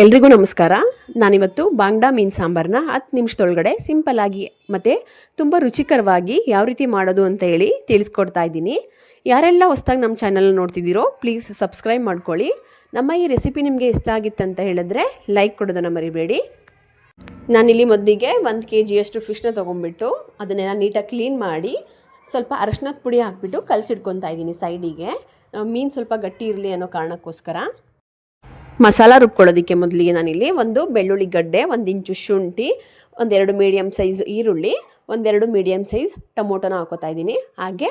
ಎಲ್ರಿಗೂ ನಮಸ್ಕಾರ. ನಾನಿವತ್ತು ಬಾಂಗ್ಡಾ ಮೀನು ಸಾಂಬಾರನ್ನ ಹತ್ತು ನಿಮಿಷದೊಳಗಡೆ ಸಿಂಪಲ್ಲಾಗಿ ಮತ್ತು ತುಂಬ ರುಚಿಕರವಾಗಿ ಯಾವ ರೀತಿ ಮಾಡೋದು ಅಂತ ಹೇಳಿ ತಿಳಿಸ್ಕೊಡ್ತಾ ಇದ್ದೀನಿ. ಯಾರೆಲ್ಲ ಹೊಸ್ದಾಗಿ ನಮ್ಮ ಚಾನಲ್ ನೋಡ್ತಿದ್ದೀರೋ ಪ್ಲೀಸ್ ಸಬ್ಸ್ಕ್ರೈಬ್ ಮಾಡ್ಕೊಳ್ಳಿ. ನಮ್ಮ ಈ ರೆಸಿಪಿ ನಿಮಗೆ ಇಷ್ಟ ಆಗಿತ್ತಂತ ಹೇಳಿದ್ರೆ ಲೈಕ್ ಕೊಡೋದನ್ನು ಮರಿಬೇಡಿ. ನಾನಿಲ್ಲಿ ಮೊದಲಿಗೆ ಒಂದು ಕೆ ಜಿಯಷ್ಟು ಫಿಶ್ನ ತೊಗೊಂಡ್ಬಿಟ್ಟು ಅದನ್ನೆಲ್ಲ ನೀಟಾಗಿ ಕ್ಲೀನ್ ಮಾಡಿ ಸ್ವಲ್ಪ ಅರಶಿನದ ಪುಡಿ ಹಾಕ್ಬಿಟ್ಟು ಕಲಸಿಡ್ಕೊತಾ ಇದ್ದೀನಿ ಸೈಡಿಗೆ ಮೀನು ಸ್ವಲ್ಪ ಗಟ್ಟಿ ಇರಲಿ ಅನ್ನೋ ಕಾರಣಕ್ಕೋಸ್ಕರ. ಮಸಾಲ ರುಬ್ಕೊಳ್ಳೋದಕ್ಕೆ ಮೊದಲಿಗೆ ನಾನಿಲ್ಲಿ ಒಂದು ಬೆಳ್ಳುಳ್ಳಿ ಗಡ್ಡೆ, ಒಂದು ಇಂಚು ಶುಂಠಿ, ಒಂದೆರಡು ಮೀಡಿಯಮ್ ಸೈಜ್ ಈರುಳ್ಳಿ, ಒಂದೆರಡು ಮೀಡಿಯಮ್ ಸೈಜ್ ಟೊಮೊಟೊನ ಹಾಕೋತಾ ಇದ್ದೀನಿ. ಹಾಗೆ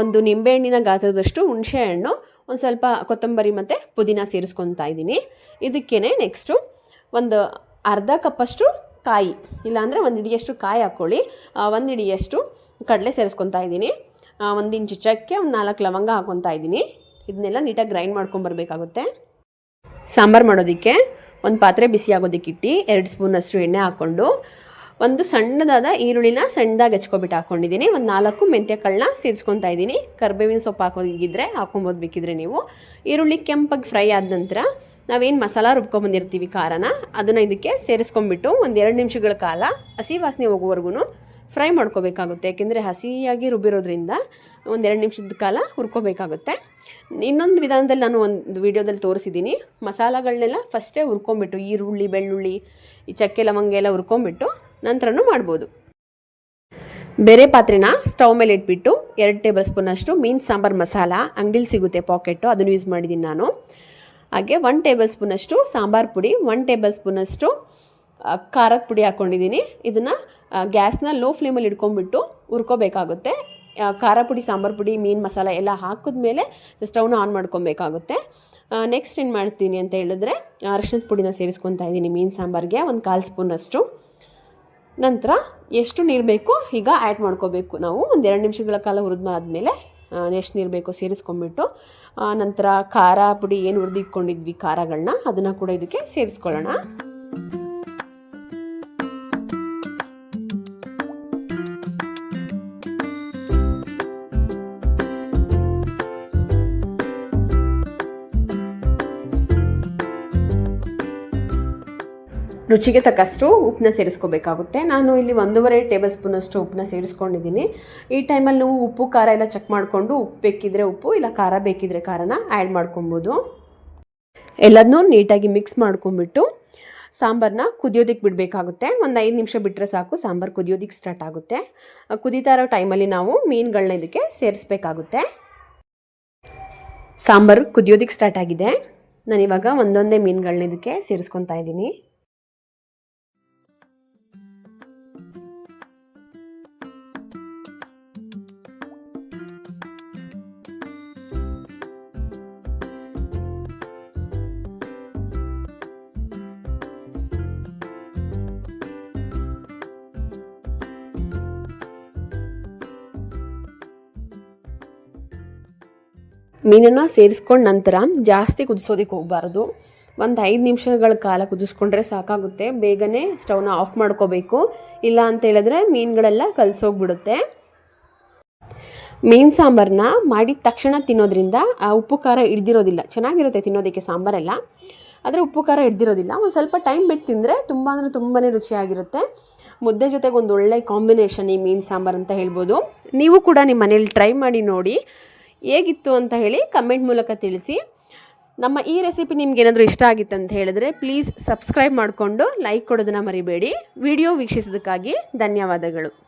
ಒಂದು ನಿಂಬೆಹಣ್ಣಿನ ಗಾತ್ರದಷ್ಟು ಹುಣಸೆಹಣ್ಣು, ಒಂದು ಸ್ವಲ್ಪ ಕೊತ್ತಂಬರಿ ಮತ್ತು ಪುದೀನ ಸೇರಿಸ್ಕೊತಾ ಇದ್ದೀನಿ. ಇದಕ್ಕೇ ನೆಕ್ಸ್ಟು ಒಂದು ಅರ್ಧ ಕಪ್ಪಷ್ಟು ಕಾಯಿ, ಇಲ್ಲಾಂದರೆ ಒಂದು ಹಿಡಿಯಷ್ಟು ಕಾಯಿ ಹಾಕ್ಕೊಳ್ಳಿ. ಒಂದು ಹಿಡಿಯಷ್ಟು ಕಡಲೆ ಸೇರಿಸ್ಕೊತಾ ಇದ್ದೀನಿ. ಒಂದು ಇಂಚು ಚಕ್ಕೆ, ಒಂದು ನಾಲ್ಕು ಲವಂಗ ಹಾಕ್ಕೊತಾ ಇದ್ದೀನಿ. ಇದನ್ನೆಲ್ಲ ನೀಟಾಗಿ ಗ್ರೈಂಡ್ ಮಾಡ್ಕೊಂಬರ್ಬೇಕಾಗುತ್ತೆ ಸಾಂಬಾರು ಮಾಡೋದಕ್ಕೆ ಒಂದು ಪಾತ್ರೆ ಬಿಸಿ ಆಗೋದಕ್ಕಿಟ್ಟು ಎರಡು ಸ್ಪೂನಷ್ಟು ಎಣ್ಣೆ ಹಾಕ್ಕೊಂಡು ಒಂದು ಸಣ್ಣದಾದ ಈರುಳ್ಳಿನ ಸಣ್ಣದಾಗಿ ಹೆಚ್ಕೊಬಿಟ್ಟು ಹಾಕ್ಕೊಂಡಿದ್ದೀನಿ ಒಂದು ನಾಲ್ಕು ಮೆಂತ್ಯ ಕಾಳನ್ನ ಸೇರಿಸ್ಕೊತಾ ಇದ್ದೀನಿ. ಕರ್ಬೇವಿನ ಸೊಪ್ಪು ಹಾಕೋದಿದ್ದರೆ ಹಾಕೊಬೋದು ಬೇಕಿದ್ರೆ ನೀವು. ಈರುಳ್ಳಿ ಕೆಂಪಾಗಿ ಫ್ರೈ ಆದ ನಂತರ ನಾವೇನು ಮಸಾಲ ರುಬ್ಕೊಂಬಂದಿರ್ತೀವಿ ಖಾರನ, ಅದನ್ನು ಇದಕ್ಕೆ ಸೇರಿಸ್ಕೊಂಬಿಟ್ಟು ಒಂದು ಎರಡು ನಿಮಿಷಗಳ ಕಾಲ ಹಸಿ ವಾಸನೆ ಹೋಗೋವರೆಗೂ ಫ್ರೈ ಮಾಡ್ಕೋಬೇಕಾಗುತ್ತೆ. ಯಾಕೆಂದರೆ ಹಸಿಯಾಗಿ ರುಬ್ಬಿರೋದ್ರಿಂದ ಎರಡು ನಿಮಿಷದ ಕಾಲ ಹುರ್ಕೋಬೇಕಾಗುತ್ತೆ. ಇನ್ನೊಂದು ವಿಧಾನದಲ್ಲಿ ನಾನು ಒಂದು ವೀಡಿಯೋದಲ್ಲಿ ತೋರಿಸಿದ್ದೀನಿ ಮಸಾಲಗಳನ್ನೆಲ್ಲ ಫಸ್ಟೇ ಹುರ್ಕೊಂಬಿಟ್ಟು ಈರುಳ್ಳಿ, ಬೆಳ್ಳುಳ್ಳಿ, ಈ ಚಕ್ಕೆ, ಲವಂಗ ಎಲ್ಲ ಹುರ್ಕೊಂಬಿಟ್ಟು ನಂತರನೂ ಮಾಡ್ಬೋದು. ಬೇರೆ ಪಾತ್ರೆನ ಸ್ಟವ್ ಮೇಲೆ ಇಟ್ಬಿಟ್ಟು ಎರಡು ಟೇಬಲ್ ಸ್ಪೂನಷ್ಟು ಮೀನು ಸಾಂಬಾರು ಮಸಾಲ ಅಂಗಡಿಲಿ ಸಿಗುತ್ತೆ ಪಾಕೆಟ್ಟು, ಅದನ್ನು ಯೂಸ್ ಮಾಡಿದ್ದೀನಿ ನಾನು. ಹಾಗೆ ಒನ್ ಟೇಬಲ್ ಸ್ಪೂನಷ್ಟು ಸಾಂಬಾರು ಪುಡಿ ಒನ್ ಟೇಬಲ್ ಸ್ಪೂನಷ್ಟು ಖಾರದ ಪುಡಿ ಹಾಕ್ಕೊಂಡಿದ್ದೀನಿ ಇದನ್ನು ಗ್ಯಾಸ್ನ ಲೋ ಫ್ಲೇಮಲ್ಲಿ ಇಟ್ಕೊಂಡ್ಬಿಟ್ಟು ಹುರ್ಕೋಬೇಕಾಗುತ್ತೆ. ಖಾರ ಪುಡಿ, ಸಾಂಬಾರು ಪುಡಿ, ಮೀನು ಮಸಾಲ ಎಲ್ಲ ಹಾಕಿದ್ಮೇಲೆ ಸ್ಟವ್ನ ಆನ್ ಮಾಡ್ಕೊಬೇಕಾಗುತ್ತೆ. ನೆಕ್ಸ್ಟ್ ಏನು ಮಾಡ್ತೀನಿ ಅಂತ ಹೇಳಿದ್ರೆ ಅರಶಿನದ ಪುಡಿನ ಸೇರಿಸ್ಕೊತಾ ಇದ್ದೀನಿ ಮೀನು ಸಾಂಬಾರಿಗೆ, ಒಂದು ಕಾಲು ಸ್ಪೂನಷ್ಟು ನಂತರ ಎಷ್ಟು ನೀರು ಬೇಕೋ ಈಗ ಆ್ಯಡ್ ಮಾಡ್ಕೋಬೇಕು ನಾವು. ಒಂದು ಎರಡು ನಿಮಿಷಗಳ ಕಾಲ ಹುರಿದ್ಮಾದ್ಮೇಲೆ ಎಷ್ಟು ನೀರು ಬೇಕೋ ಸೇರಿಸ್ಕೊಂಬಿಟ್ಟು ನಂತರ ಖಾರ ಪುಡಿ ಏನು ಹುರಿದಿಟ್ಕೊಂಡಿದ್ವಿ ಖಾರಗಳನ್ನ ಅದನ್ನು ಕೂಡ ಇದಕ್ಕೆ ಸೇರಿಸ್ಕೊಳ್ಳೋಣ. ರುಚಿಗೆ ತಕ್ಕಷ್ಟು ಉಪ್ಪನ್ನ ಸೇರಿಸ್ಕೋಬೇಕಾಗುತ್ತೆ. ನಾನು ಇಲ್ಲಿ ಒಂದೂವರೆ ಟೇಬಲ್ ಸ್ಪೂನಷ್ಟು ಉಪ್ಪನ್ನ ಸೇರಿಸ್ಕೊಂಡಿದ್ದೀನಿ. ಈ ಟೈಮಲ್ಲಿ ನೀವು ಉಪ್ಪು, ಖಾರ ಎಲ್ಲ ಚೆಕ್ ಮಾಡಿಕೊಂಡು ಉಪ್ಪು ಬೇಕಿದ್ರೆ ಉಪ್ಪು, ಇಲ್ಲ ಖಾರ ಬೇಕಿದ್ರೆ ಖಾರನ ಆ್ಯಡ್ ಮಾಡ್ಕೊಬೋದು. ಎಲ್ಲದನ್ನೂ ನೀಟಾಗಿ ಮಿಕ್ಸ್ ಮಾಡ್ಕೊಂಬಿಟ್ಟು ಸಾಂಬಾರನ್ನ ಕುದಿಯೋದಕ್ಕೆ ಬಿಡಬೇಕಾಗುತ್ತೆ. ಒಂದು ಐದು ನಿಮಿಷ ಬಿಟ್ಟರೆ ಸಾಕು, ಸಾಂಬಾರು ಕುದಿಯೋದಕ್ಕೆ ಸ್ಟಾರ್ಟ್ ಆಗುತ್ತೆ. ಕುದೀತಾ ಇರೋ ಟೈಮಲ್ಲಿ ನಾವು ಮೀನುಗಳನ್ನ ಇದಕ್ಕೆ ಸೇರಿಸ್ಬೇಕಾಗುತ್ತೆ. ಸಾಂಬಾರು ಕುದಿಯೋದಕ್ಕೆ ಸ್ಟಾರ್ಟ್ ಆಗಿದೆ. ನಾನಿವಾಗ ಒಂದೊಂದೇ ಮೀನುಗಳನ್ನ ಇದಕ್ಕೆ ಸೇರಿಸ್ಕೊತಾ ಇದ್ದೀನಿ. ಮೀನನ್ನು ಸೇರಿಸ್ಕೊಂಡು ನಂತರ ಜಾಸ್ತಿ ಕುದಿಸೋದಕ್ಕೆ ಹೋಗಬಾರ್ದು. ಒಂದು ಐದು ನಿಮಿಷಗಳ ಕಾಲ ಕುದಿಸ್ಕೊಂಡ್ರೆ ಸಾಕಾಗುತ್ತೆ. ಬೇಗನೆ ಸ್ಟವ್ನ ಆಫ್ ಮಾಡ್ಕೋಬೇಕು. ಇಲ್ಲ ಅಂತ ಹೇಳಿದ್ರೆ ಮೀನುಗಳೆಲ್ಲ ಕಲಸೋಗ್ಬಿಡುತ್ತೆ. ಮೀನು ಸಾಂಬಾರನ್ನ ಮಾಡಿದ ತಕ್ಷಣ ತಿನ್ನೋದ್ರಿಂದ ಆ ಉಪ್ಪು ಖಾರ ಹಿಡ್ದಿರೋದಿಲ್ಲ. ಚೆನ್ನಾಗಿರುತ್ತೆ ತಿನ್ನೋದಕ್ಕೆ ಸಾಂಬಾರೆಲ್ಲ. ಆದರೆ ಉಪ್ಪು ಖಾರ ಹಿಡ್ದಿರೋದಿಲ್ಲ. ಒಂದು ಸ್ವಲ್ಪ ಟೈಮ್ ಬಿಟ್ಟು ತಿಂದರೆ ತುಂಬ ಅಂದರೆ ತುಂಬಾ ರುಚಿಯಾಗಿರುತ್ತೆ. ಮುದ್ದೆ ಜೊತೆಗೆ ಒಂದು ಒಳ್ಳೆ ಕಾಂಬಿನೇಷನ್ ಈ ಮೀನು ಸಾಂಬಾರು ಅಂತ ಹೇಳ್ಬೋದು. ನೀವು ಕೂಡ ನಿಮ್ಮ ಮನೇಲಿ ಟ್ರೈ ಮಾಡಿ ನೋಡಿ. ಹೇಗಿತ್ತು ಅಂತ ಹೇಳಿ ಕಮೆಂಟ್ ಮೂಲಕ ತಿಳಿಸಿ. ನಮ್ಮ ಈ ರೆಸಿಪಿ ನಿಮ್ಗೇನಾದರೂ ಇಷ್ಟ ಆಗಿತ್ತು ಅಂತ ಹೇಳಿದ್ರೆ ಪ್ಲೀಸ್ ಸಬ್ಸ್ಕ್ರೈಬ್ ಮಾಡಿಕೊಂಡು ಲೈಕ್ ಕೊಡೋದನ್ನು ಮರಿಬೇಡಿ. ವಿಡಿಯೋ ವೀಕ್ಷಿಸೋದಕ್ಕಾಗಿ ಧನ್ಯವಾದಗಳು.